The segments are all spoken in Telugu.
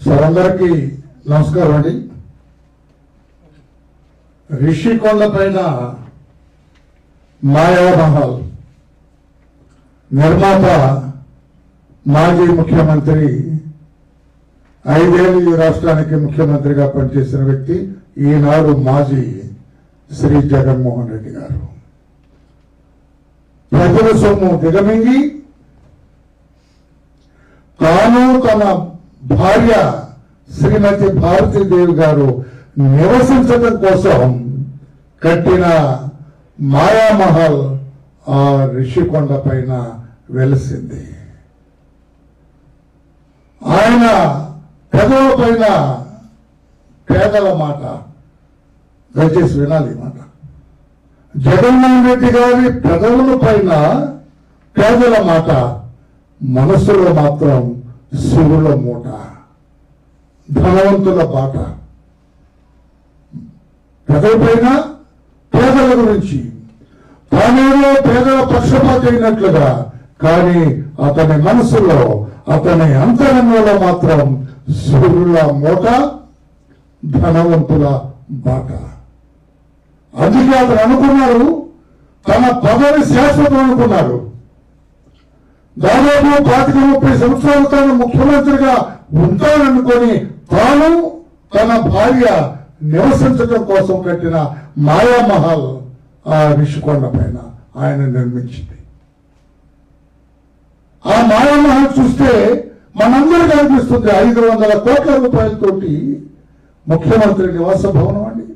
సార్ అందరికీ నమస్కారం అండి. రిషికొండ పైన మాయామహల్ నిర్మాత మాజీ ముఖ్యమంత్రి ఐదేళ్ళు ఈ రాష్ట్రానికి ముఖ్యమంత్రిగా పనిచేసిన వ్యక్తి ఈనాడు మాజీ శ్రీ జగన్మోహన్ రెడ్డి గారు. ప్రజల సొమ్ము దిగమింగి తాను తన భార్య శ్రీమతి భారతీదేవి గారు నివసించడం కోసం కట్టిన మాయామహల్ ఆ రిషికొండ పైన వెలిసింది. ఆయన పెదవ పైన పేదల మాట. దయచేసి వినాలి మాట. జగన్మోహన్ రెడ్డి గారి పెదవుల పైన పేదల మాట మనస్సులో మాత్రం శివుల మూట ధనవంతుల బాట. పెదవిపైన పేదల గురించి తానేదో పేదల పక్షపాతి అయినట్లుగా కానీ అతని మనసులో అతని అంతరంగంలో మాత్రం శివుల మూట ధనవంతుల బాట. అందుకే అతను అనుకున్నారు తన పదవి శాశ్వతం అనుకున్నాడు. దాదాపు పాతిక ముప్పై సంవత్సరాలు తాను ముఖ్యమంత్రిగా ఉంటాననుకొని తాను తన భార్య నివసించడం కోసం కట్టిన మాయామహల్ ఆ రిషికొండ పైన ఆయన నిర్మించింది. ఆ మాయామహల్ చూస్తే మనందరికీ అనిపిస్తుంది ఐదు వందల కోట్ల రూపాయలతోటి ముఖ్యమంత్రి నివాస భవనం అండి.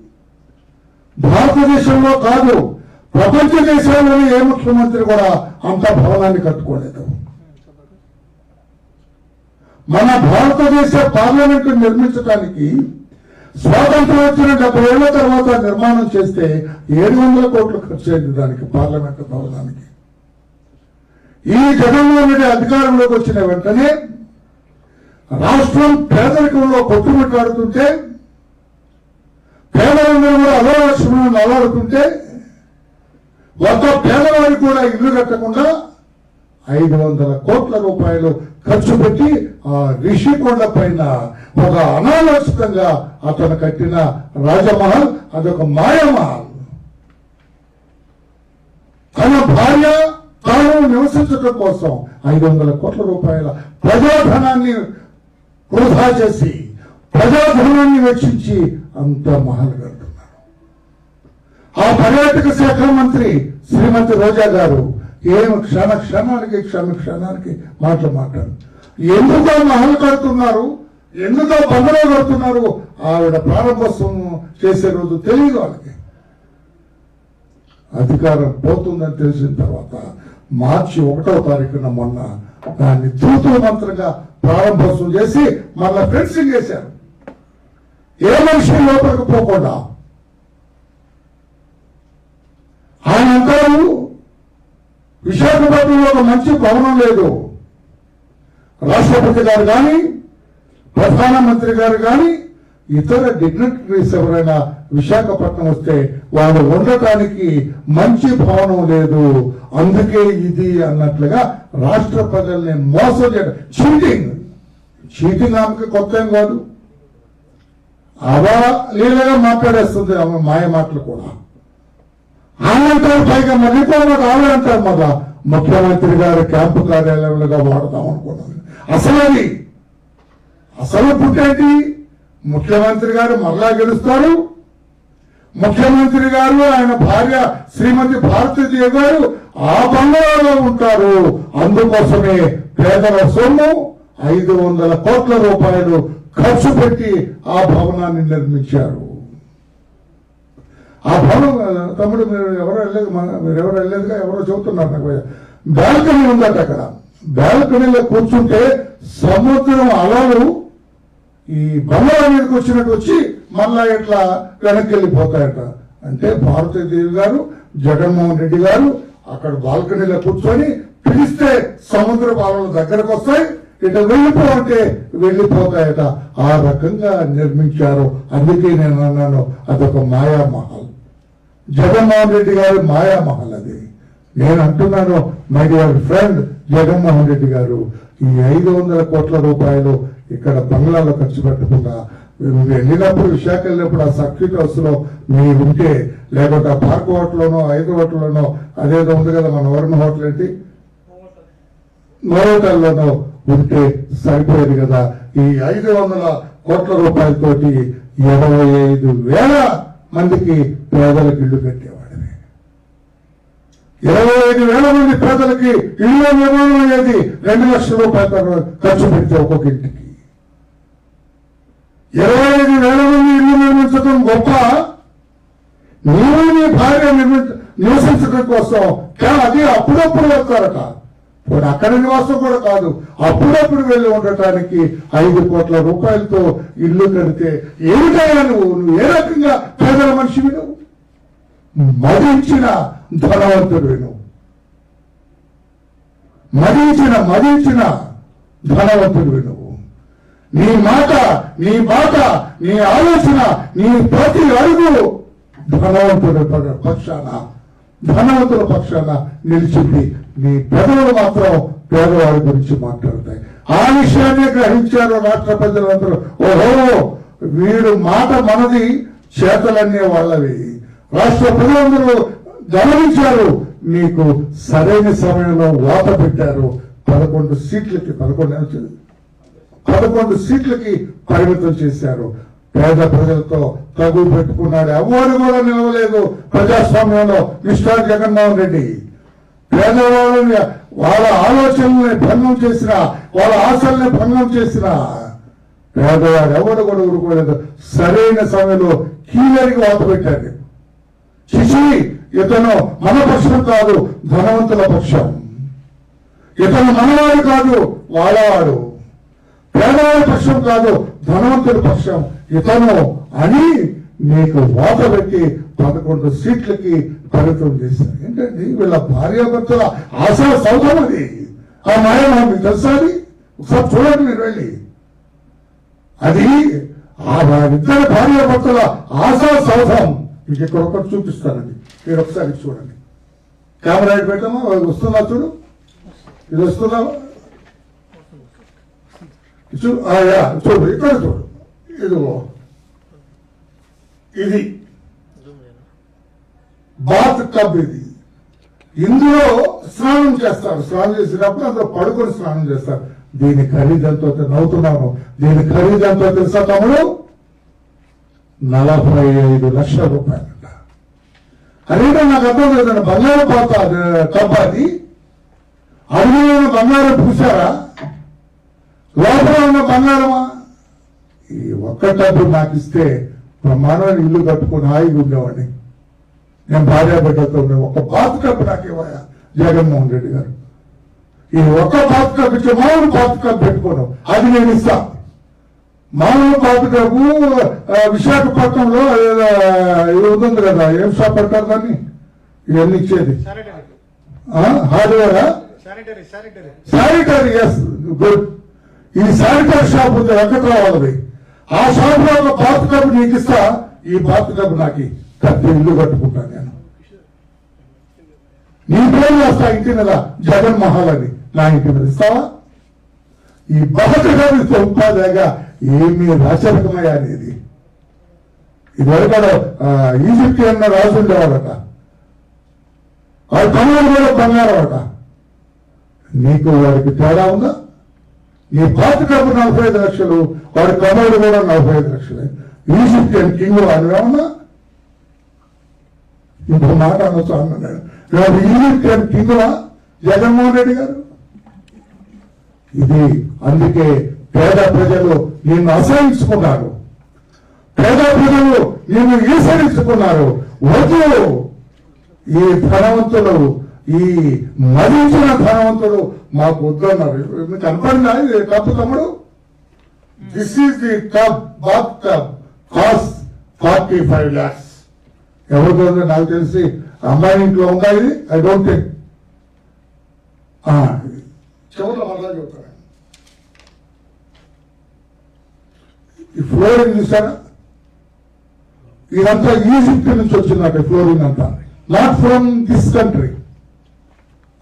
భారతదేశంలో కాదు ప్రపంచ దేశాలలో ఏ ముఖ్యమంత్రి కూడా అంత భవనాన్ని కట్టుకోలేదు. మన భారతదేశ పార్లమెంట్ నిర్మించడానికి స్వాతంత్రం వచ్చిన డెబ్బై ఏళ్ళ తర్వాత నిర్మాణం చేస్తే ఏడు వందల కోట్లు ఖర్చు అయింది దానికి పార్లమెంట్ భవనానికి. ఈ జగన్మోహన్ రెడ్డి అధికారంలోకి వచ్చిన వెంటనే రాష్ట్రం పేదరికంలో కొట్టుమిట్టాడుతుంటే పేదలందరూ కూడా అలవాల్సిన అలవాడుతుంటే ఒక్క పేదవారికి కూడా ఇల్లు కట్టకుండా ఐదు వందల కోట్ల రూపాయలు ఖర్చు పెట్టి ఆ రిషికొండ పైన ఒక అనాలోచితంగా అతను కట్టిన రాజమహల్ అదొక మాయమహల్. తన భార్య తాను నివసించడం కోసం ఐదు వందల కోట్ల రూపాయల ప్రజాధనాన్ని వృధా చేసి ప్రజాధనాన్ని వెచ్చించి అంత మహల్ కడుతున్నారు. ఆ పర్యాటక శాఖ మంత్రి శ్రీమతి రోజా గారు ఏం క్షణ క్షణానికి క్షణ క్షణానికి మాటలు మాట్లాడు. ఎందుకో మహల్ కడుతున్నారు? ఎందుకో బంధువులు కడుతున్నారు? ఆవిడ ప్రారంభోత్సవం చేసే రోజు తెలియదు వాళ్ళకి. అధికారం పోతుందని తెలిసిన తర్వాత మార్చి ఒకటవ తారీఖున మొన్న దాన్ని తూతూ మంత్రంగా ప్రారంభోత్సవం చేసి మళ్ళా ఫెన్సింగ్ చేశారు ఏ మనిషి లోపలికి పోకుండా ఆయన అంటారు విశాఖపట్నంలో ఒక మంచి భవనం లేదు. రాష్ట్రపతి గారు కానీ ప్రధానమంత్రి గారు కానీ ఇతర డిగ్నిటరీస్ ఎవరైనా విశాఖపట్నం వస్తే వాళ్ళు ఉండటానికి మంచి భవనం లేదు. అందుకే ఇది అన్నట్లుగా రాష్ట్ర ప్రజల్ని మోసం చేయడం. చీటింగ్. చీటింగ్ ఆమెకి కొత్త ఏం కాదు. అవలీలగా మాట్లాడేస్తుంది ఆమె మాయ మాటలు కూడా. ఆమె పైగా మళ్ళీ కూడా ఆమె మళ్ళా ముఖ్యమంత్రి గారు క్యాంపు కార్యాలయంలో వాడదాం అనుకున్నాను అసలు అది అసలు పుట్టేంటి ముఖ్యమంత్రి గారు మరలా గెలుస్తారు. ముఖ్యమంత్రి గారు ఆయన భార్య శ్రీమతి భారతీయ గారు ఆ బంగారంలో ఉంటారు. అందుకోసమే పేదల సొమ్ము ఐదు వందల కోట్ల రూపాయలు ఖర్చు పెట్టి ఆ భవనాన్ని నిర్మించారు. ఆ భవనం తమ్ముడు మీరు ఎవరు వెళ్ళలేదు మీరు ఎవరు వెళ్ళలేదుగా ఎవరో చెబుతున్నారు నాకు బాల్కనీ ఉందట అక్కడ. బాల్కనీలో కూర్చుంటే సముద్రం అలలు ఈ బంగాళా మీదకి వచ్చినట్టు వచ్చి మళ్ళా ఇట్లా వెనక్కి వెళ్ళిపోతాయట అంటే భారతీదేవి గారు జగన్మోహన్ రెడ్డి గారు అక్కడ బాల్కనీలో కూర్చొని పిలిస్తే సముద్ర పాలన దగ్గరకు వస్తాయి ఇట్లా వెళ్ళిపోతే వెళ్ళిపోతాయట. ఆ రకంగా నిర్మించారు. అందుకే నేను అన్నాను అదొక మాయామహల్. జగన్మోహన్ రెడ్డి గారి మాయామహల్ అది. నేను అంటున్నాను my dear friend Jaganmohan Reddy గారు ఈ ఐదు వందల కోట్ల రూపాయలు ఇక్కడ బంగ్లాలో ఖర్చు పెట్టకుండా మీరు వెళ్ళినప్పుడు విశాఖ వెళ్ళినప్పుడు ఆ సర్క్యూట్ హౌస్లో మీరు ఉంటే లేకపోతే ఆ పార్క్ హోటల్లోనో హైదరాబాద్లోనో అదేదో ఉంది కదా మన వరుణ్ హోటల్ ఏంటి? నోటల్లోనో ఉంటే సరిపోయేది కదా. ఈ ఐదు వందల కోట్ల రూపాయలతోటి ఇరవై ఐదు వేల మందికి పేదలకు ఇల్లు పెట్టేవాడిని ఇరవై ఐదు వేల మంది పేదలకి ఇల్లు నిర్మాణం అనేది రెండు లక్షల రూపాయలు ఖర్చు పెడితే ఒక్కొక్క ఇంటికి. ఇరవై ఐదు వేల మంది ఇల్లు నిర్మించడం గొప్ప. నీవు నీ భార్య నిర్మించ నివసించడం కోసం కానీ అది అప్పుడప్పుడు వస్తారట? పోనీ అక్కడ నివాసం కూడా కాదు అప్పుడప్పుడు వెళ్ళి ఉండటానికి ఐదు కోట్ల రూపాయలతో ఇల్లు కడితే ఏమిటయ్యా నువ్వు? నువ్వు ఏ రకంగా పేదల మనిషివి నువ్వు? మదించిన ధనవంతుడివి నువ్వు. మదించిన మదించిన ధనవంతుడివి నువ్వు. నీ మాట నీ బాట నీ ఆలోచన నీ ప్రతి అడుగు ధనవంతుడి పక్షాన ధనవంతుల పక్షాన నిలిచింది మీ పెదవులు మాత్రం పేదవాడి గురించి మాట్లాడతాయి. ఆ విషయాన్ని గ్రహించారు రాష్ట్ర ప్రజలందరూ. ఓహో వీడు మాట మనది చేతలన్నీ వాళ్ళవి. రాష్ట్ర ప్రజలందరూ గమనించారు మీకు సరైన సమయంలో వాత పెట్టారు. పదకొండు సీట్లకి పదకొండు ఎంత? పదకొండు సీట్లకి పరిమితం చేశారు. పేద ప్రజలతో తగు పెట్టుకున్నాడు ఎవరు కూడా నిలవలేదు ప్రజాస్వామ్యంలో. మిస్టర్ జగన్మోహన్ రెడ్డి. పేదవాళ్ళని వాళ్ళ ఆలోచనల్ని భంగం చేసిన వాళ్ళ ఆశల్ని భంగం చేసిన పేదవాడు ఎవరు కూడా ఊరుకోలేదు. సరైన సమయంలో కీలరికి వాత పెట్టాడు. చిచి ఇతను మన పక్షం కాదు ధనవంతుల పక్షం. ఇతను మనవాడు కాదు వాళ్ళవాడు. పేదవాడి పక్షం కాదు ధనవంతుడి పక్షం. ఇతను అని నీకు వాత పెట్టి పదకొండు సీట్లకి పరిమితం చేశారు. ఏంటండి? వీళ్ళ భార్యాభర్తల ఆశా సౌధం అది. ఆ మాయమా మీకు తెలుసా అది? ఒకసారి చూడండి మీరు వెళ్ళి. అది ఆ ఇద్దరు భార్యాభర్తల ఆశా సౌధం మీకు ఇక్కడ ఒకటి చూపిస్తానండి. మీరు ఒకసారి చూడండి. కెమెరా పెట్టామా? వస్తుందా చూడు? ఇది వస్తుందా? చూ ఆ, యా, చూడు ఇక్కడ చూడు. ఇదిగో. ఇది బాత్ టబ్ ఇది. ఇందులో స్నానం చేస్తారు. స్నానం చేసినప్పుడు అందులో పడుకొని స్నానం చేస్తారు. దీని ఖరీదంతో నవ్వుతున్నాను దీని ఖరీదంతో తెలుసా తమ్ముడు? నలభై ఐదు లక్షల రూపాయలంట. అదేంటో నాకు అర్థం లేదండి బంగారం పాత టబ్ అది. అడుగులో బంగారం పూసారా లోపల ఉన్న బంగారమా? ఈ ఒక్క డబ్బు నాకు ఇస్తే బ్రహ్మాండమైన ఇల్లు కట్టుకుని హాయిగా ఉండేవాడిని. నేను భార్య బిడ్డతో ఉండే ఒక బాత్ కప్ నాకు ఇవ్వయా జగన్మోహన్ రెడ్డి గారు. ఈ ఒక్క బాత్ కప్ ఇచ్చే మామూలు బాత్ కప్ పెట్టుకోను. అది నేను ఇస్తా. మామూలు బాత్ కప్ విశాఖపట్నంలో ఇది ఉంది కదా ఏం షాప్ అంటారు దాన్ని? ఇవన్నీ ఇచ్చేది. హార్డ్వేరా? శానిటరీ ఎస్ గుడ్ ఈ శానిటరీ షాప్ ఉంది వెంకట్రావు ఆ షాప్లో ఒక బాత్ కప్ నీకు ఇస్తా ఈ బాత్ కప్ నాకు పెద్ద ఇల్లు కట్టుకుంటాను నేను. నీ పేరు వస్తా ఇంటి మీద జగన్ మహల్ అని నా ఇంటి మీద ఇస్తావా? ఈ బాత్ కప్ ఇస్తే ఉపాధిగా ఏమీ రాచరికమయ్యా అనేది. ఇదివరకు ఈజిప్ట్ అన్న రాజు ఉండేవాడట. వాడి కనుగోలు కూడా బంగారం అట. నీకు వాడికి తేడా ఉందా? ఈ పాత డబ్బు నలభై ఐదు లక్షలు వాడి కమోడు కూడా నలభై ఐదు లక్షలే. ఈజిప్టియన్ కింగ్ వాడివేమన్నా ఇంకో మాట అనొచ్చు అన్నాడు వాడు ఈజిప్టియన్ కింగ్వా జగన్మోహన్ రెడ్డి గారు? ఇది అందుకే పేద ప్రజలు నిన్ను అసహించుకున్నారు. పేద ప్రజలు నిన్ను ఈసరించుకున్నారు వద్దు. ఈ ధనవంతులు ఈ మరించిన ధనవంతులు మాకు వద్దన్నారు మీకు కనపడిందా ఇది తప్పు తమ్ముడు? This is the tub bath tub cost forty five lakhs ఎవరితో నాకు తెలిసి అమ్మాయి ఇంట్లో ఉందా ఇది? ఐ డోంట్ థింక్ చెవుల్లో మళ్ళా చెబుతాను ఈ ఫ్లోరింగ్ చూసారా? ఇదంతా ఈజిప్ట్ నుంచి వచ్చిందంటే ఫ్లోరింగ్ అంతా. నాట్ ఫ్రమ్ దిస్ కంట్రీ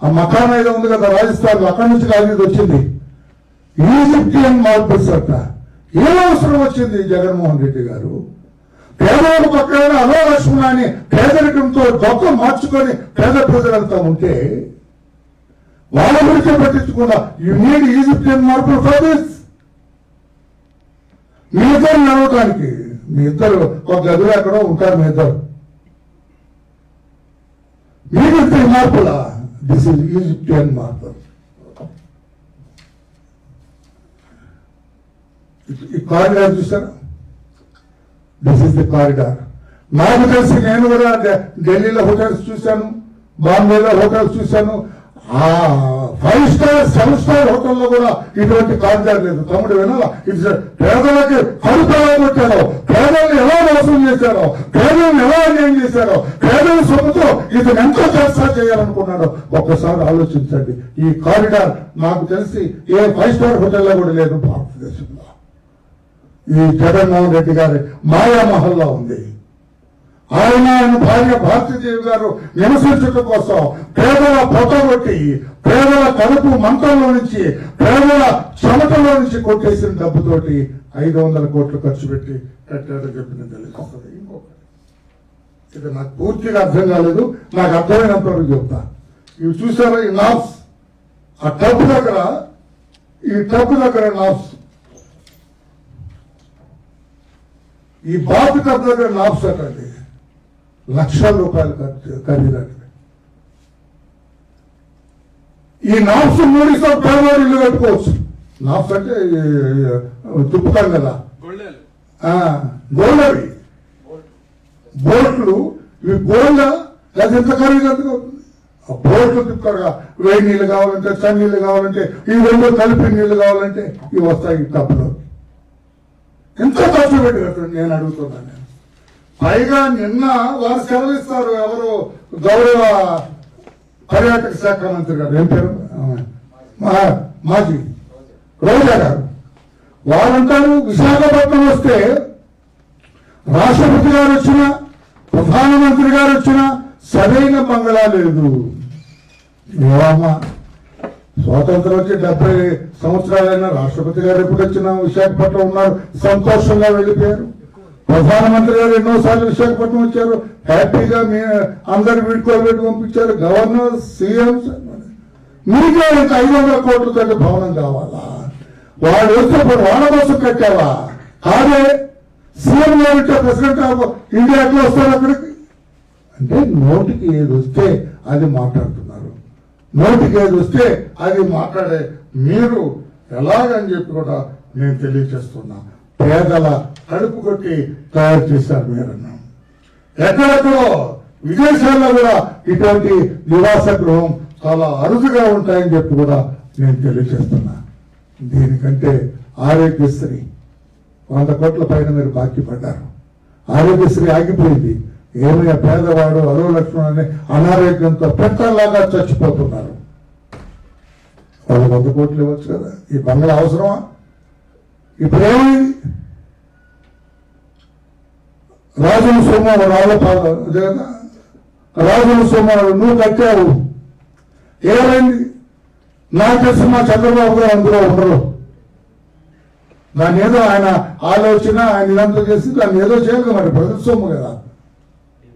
ఆ మకాన్ ఏదో ఉంది కదా రాజస్థాన్ అక్కడి నుంచి కాదు ఇది వచ్చింది. ఈజిప్టియన్ మార్బుల్స్ అంట ఏం అవసరం వచ్చింది జగన్మోహన్ రెడ్డి గారు? పేదవాళ్ళ పక్కన అలోలక్ష్మణ అని పేదరికంతో గొప్ప మార్చుకొని పేద ప్రజలంతా ఉంటే వాళ్ళ గురించి పట్టించకుండా you need Egyptian marble for this మీ ఇద్దరు నడవటానికి మీ ఇద్దరు ఒక గదిలో ఎక్కడో ఉంటారు మీ ఇద్దరు మీకు ఇద్దరు మార్పుల? దిస్ ఇస్ ఈజిప్టియన్ మార్బుల్ ఈ కారిడార్ చూసారా దిస్ ఇస్ ది కారిడార్ నాకు తెలిసి నేను కూడా ఢిల్లీలో హోటల్స్ చూశాను బాంబేలో హోటల్స్ చూశాను. ఆ ఫైవ్ స్టార్ సెవెన్ స్టార్ హోటల్లో కూడా ఇటువంటి కారిడార్ లేదు. తమ్ముడు వినాలా? ఇట్స్ పేదలకి కడుపు పెట్టారు. పేదలను ఎలా మోసం చేశారో పేదలను ఎలా అన్యాయం చేశారో పేదల సొమ్ముతో ఇతను ఎంతో చర్చ చేయాలనుకున్నాడో ఒక్కసారి ఆలోచించండి. ఈ కారిడార్ నాకు తెలిసి ఏ ఫైవ్ స్టార్ హోటల్లో కూడా లేదు భారతదేశంలో. ఈ జగన్మోహన్ రెడ్డి గారి మాయామహల్లో ఉంది. ఆయన ఆయన భార్య భారతీదేవి గారు నివసించడం కోసం పేదల పొట్టగొట్టి పేదల కడుపు మంటల్లో నుంచి పేదల చెమటలో నుంచి కొట్టేసిన డబ్బుతోటి ఐదు వందల కోట్లు ఖర్చు పెట్టి కట్టారని చెప్పిన తెలుస్తుంది ఇంకొకటి. ఇది నాకు పూర్తిగా అర్థం కాలేదు నాకు అర్థమైనంత వరకు చెప్తా. ఇవి చూసారా ఈ నాప్స్ ఆ టబ్ దగ్గర ఈ టబ్ దగ్గర నాఫ్స్. ఈ బాత్ టబ్ దగ్గర నాఫ్స్ అటండి. లక్షల రూపాయలు ఖర్చు ఖరీదండి ఈ మూడు మూడితో పేదవాడు ఇల్లు కట్టుకోవచ్చు. నాఫ్స్ అంటే తుప్పుతాం కదా. గొళ్ళేలు ఆ, గోల్డవి బోట్లు ఇవి గోల్డ్ అది ఎంత ఖరీదు ఎంత ఆ బోట్లు తిప్పుతారు వేడి నీళ్ళు కావాలంటే చన్నీళ్ళు కావాలంటే ఈ రెండు కలిపి నీళ్ళు కావాలంటే ఇవి వస్తాయి కప్పులు ఎంత ఖర్చు పెట్టి కట్టండి నేను అడుగుతున్నాను నేను. పైగా నిన్న వారు సెలవిస్తారు ఎవరు? గౌరవ పర్యాటక శాఖ మంత్రి గారు. ఏం పేరు? మాజీ. రోజా గారు. వారంటారు విశాఖపట్నం వస్తే రాష్ట్రపతి గారు వచ్చిన ప్రధానమంత్రి గారు వచ్చిన సరైన బంగళా లేదు. ఏమమ్మా స్వాతంత్రం వచ్చి డెబ్బై సంవత్సరాలైనా రాష్ట్రపతి గారు ఎప్పుడు వచ్చినా విశాఖపట్నం ఉన్నారు సంతోషంగా వెళ్ళిపోయారు. ప్రధానమంత్రి గారు ఎన్నోసార్లు విశాఖపట్నం వచ్చారు హ్యాపీగా మీ అందరు వీడుకోబెట్టి పంపించారు. గవర్నర్ సీఎం మీకే ఐదు వందల కోట్లతో భవనం కావాలా? వాళ్ళు వస్తే వాళ్ళ కోసం కట్టావా? కాదే సీఎం గారు ప్రెసిడెంట్ ఆఫ్ ఇండియా ఎట్లా వస్తారు అక్కడికి? అంటే నోటికి ఏది వస్తే అది మాట్లాడుతున్నారు. నోటికి ఏది వస్తే అది మాట్లాడే మీరు ఎలాగని చెప్పి కూడా నేను తెలియజేస్తున్నా పేదల కడుపు కొట్టి తయారు చేశారు మీరన్నా. ఎక్కడెక్కడో విదేశాల్లో కూడా ఇటువంటి నివాస గృహం చాలా అరుదుగా ఉంటాయని చెప్పి కూడా నేను తెలియజేస్తున్నా దీనికంటే ఆరోగ్యశ్రీ వంద కోట్ల పైన మీరు బాకీ పడ్డారు. ఆరోగ్యశ్రీ ఆగిపోయింది. ఏమైనా పేదవాడు అరువు లక్షణం అనే అనారోగ్యంతో పెట్టలాగా చచ్చిపోతున్నారు. వాళ్ళు వంద కోట్లు ఇవ్వచ్చు కదా? ఈ బంగ్లా అవసరమా? ఇప్పుడు ఏమైంది? రాజుల సొమ్ము రాళ్ళ రాజుల సొమ్ము నువ్వు కట్టావు. ఏమైంది? నాకు తెలిసి మా చంద్రబాబు గారు అందులో ఉండరు. దాన్ని ఏదో ఆయన ఆలోచన ఆయన ఇదంతా చేసి దాన్ని ఏదో చేయాలి మరి ప్రజల కదా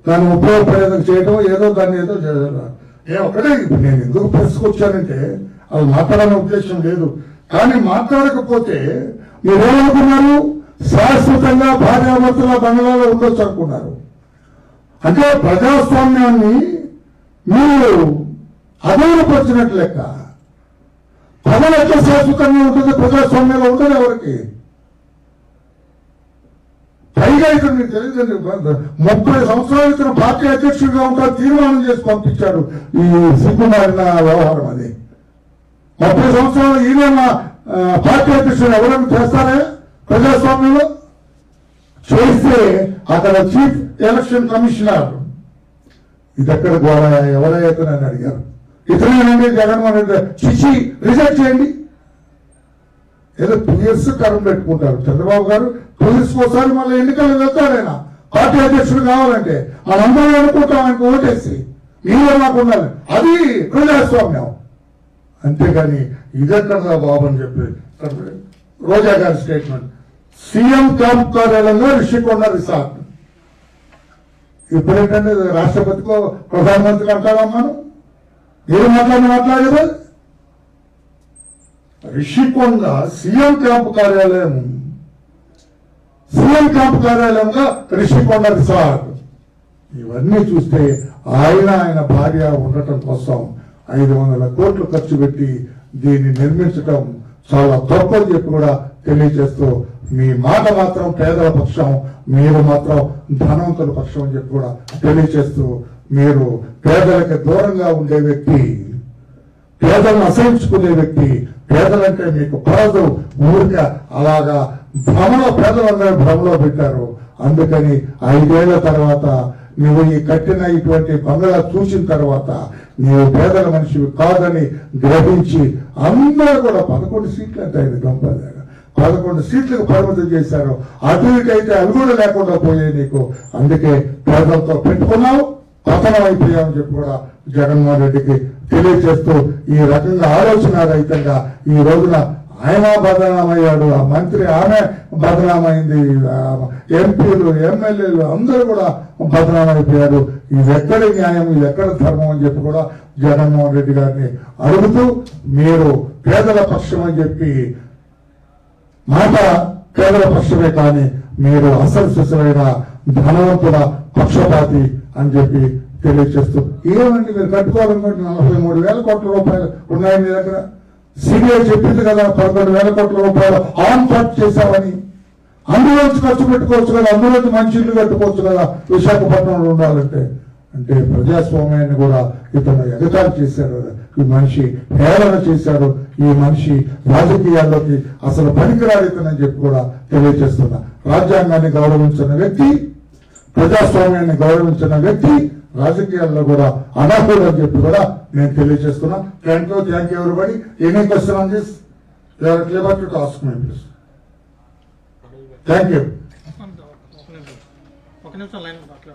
దాన్ని ఉపయోగపడేదో చేయటం ఏదో దాన్ని ఏదో చేయాలి ఏ ఒకటే ఇప్పుడు నేను ఎందుకు ప్రశ్నకొచ్చానంటే అది మాట్లాడాలనే ఉద్దేశం లేదు. కానీ మాట్లాడకపోతే మీరేమనుకున్నారు? శాశ్వతంగా భార్యాభర్తల బంగ్లాలో ఉండొచ్చు అనుకున్నారు. అంటే ప్రజాస్వామ్యాన్ని మీరు అదనపరిచినట్లు లెక్క పదవి ఎట్లా శాశ్వతంగా ఉంటుంది ప్రజాస్వామ్యంలో ఉంటుంది ఎవరికి? పైగా ఇక్కడ మీకు తెలియదు ముప్పై సంవత్సరాల క్రితం పార్టీ అధ్యక్షుడిగా ఉంటా తీర్మానం చేసి పంపించాడు ఈ సిగ్గుమారిన వ్యవహారం అది ముప్పై సంవత్సరాలు ఈయన పార్టీ అధ్యక్షుడు ఎవరైనా చేస్తారే ప్రజాస్వామ్యంలో? చేస్తే అక్కడ చీఫ్ ఎలక్షన్ కమిషనర్. ఇది ఎక్కడ గోడ ఎవరైతే నన్ను అడిగారు? ఇతనేనండి జగన్మోహన్ రెడ్డి చిచి రిజెక్ట్ చేయండి. ఏదో టూ ఇయర్స్ పెట్టుకుంటారు. చంద్రబాబు గారు టూ ఇయర్స్ ఒకసారి మళ్ళీ ఎన్నికలు వెళ్తాడు ఆయన పార్టీ అధ్యక్షుడు కావాలంటే. మనందరం అనుకుంటాం ఆయనకు ఓటేసి మీరే మాకు ఉండాలి. అది ప్రజాస్వామ్యం. అంతేగాని ఇదెక్కడ బాబు అని చెప్పి రోజా గారి స్టేట్మెంట్. సీఎం క్యాంప్ కార్యాలయంలో రిషికొండ రిసార్ట్ ఇప్పుడేంటంటే రాష్ట్రపతికో ప్రధానమంత్రి అంటారమ్మాను ఏం మాట్లాడిన మాట్లాడేది? రిషికొండ సీఎం క్యాంప్ కార్యాలయం. సీఎం క్యాంప్ కార్యాలయంగా రిషికొండ రిసార్ట్. ఇవన్నీ చూస్తే ఆయన ఆయన భార్య ఉండటం కోసం ఐదు వందల కోట్లు ఖర్చు పెట్టి దీన్ని నిర్మించటం చాలా తప్పని చెప్పి కూడా తెలియజేస్తూ మీ మాట మాత్రం పేదల పక్షం మీరు మాత్రం ధనవంతుల పక్షం అని చెప్పి కూడా తెలియజేస్తూ మీరు పేదలకు దూరంగా ఉండే వ్యక్తి పేదలను అసహించుకునే వ్యక్తి పేదలంటే మీకు పడదు ఊరిక అలాగా భ్రమలో పేదలందరూ భ్రమలో పెట్టారు. అందుకని ఐదేళ్ళ తర్వాత నువ్వు ఈ కట్టిన ఇటువంటి బంగ్లా చూసిన తర్వాత నీవు పేదల మనిషివి కాదని గ్రహించి అందరూ కూడా పదకొండు సీట్లు అంటే ఆయన గంపలేక పదకొండు సీట్లకు పరిమితం చేశారు. అటు ఇటు అయితే అవి కూడా లేకుండా పోయాయి నీకు. అందుకే పేదలతో పెట్టుకున్నావు. పతనం అయిపోయామని చెప్పి కూడా జగన్మోహన్ రెడ్డికి తెలియజేస్తూ ఈ రకంగా ఆలోచన రహితంగా ఈ రోజున ఆయన బదనామయ్యాడు ఆ మంత్రి ఆమె బదనామైంది ఎంపీలు ఎమ్మెల్యేలు అందరూ కూడా బదనామైపోయారు. ఇది ఎక్కడ న్యాయం ఇది ఎక్కడ ధర్మం అని చెప్పి కూడా జగన్మోహన్ రెడ్డి గారిని అడుగుతూ మీరు పేదల పక్షం అని చెప్పి మాట పేదల పక్షమే కానీ మీరు అసలు శిశువైన ధనవంతుల పక్షపాతి అని చెప్పి తెలియజేస్తూ ఏమండి మీరు కట్టుకోవాలనుకుంటే నలభై మూడు వేల కోట్ల రూపాయలు ఉన్నాయి మీ దగ్గర? సిబిఐ చెప్పింది కదా పదకొండు వేల కోట్ల రూపాయలు ఆన్ పార్ట్ చేశామని. అందులోంచి ఖర్చు పెట్టుకోవచ్చు కదా అందులోంచి మంచి ఇల్లు కట్టుకోవచ్చు కదా విశాఖపట్నంలో ఉండాలంటే. అంటే ప్రజాస్వామ్యాన్ని కూడా ఇతను ఎగతాలు చేశారు ఈ మనిషి హేళన చేశారు. ఈ మనిషి రాజకీయాల్లోకి అసలు పనికిరాడు ఇతనని చెప్పి కూడా తెలియజేస్తున్నా. రాజ్యాంగాన్ని గౌరవించిన వ్యక్తి ప్రజాస్వామ్యాన్ని గౌరవించిన వ్యక్తి రాజకీయాల్లో కూడా అనర్హుడు అని చెప్పి కూడా నేను తెలియజేస్తున్నా. Thank you thank you everybody. Any question on this clear to task my please thank you ఒక నిమిషం లైన్ అట్లే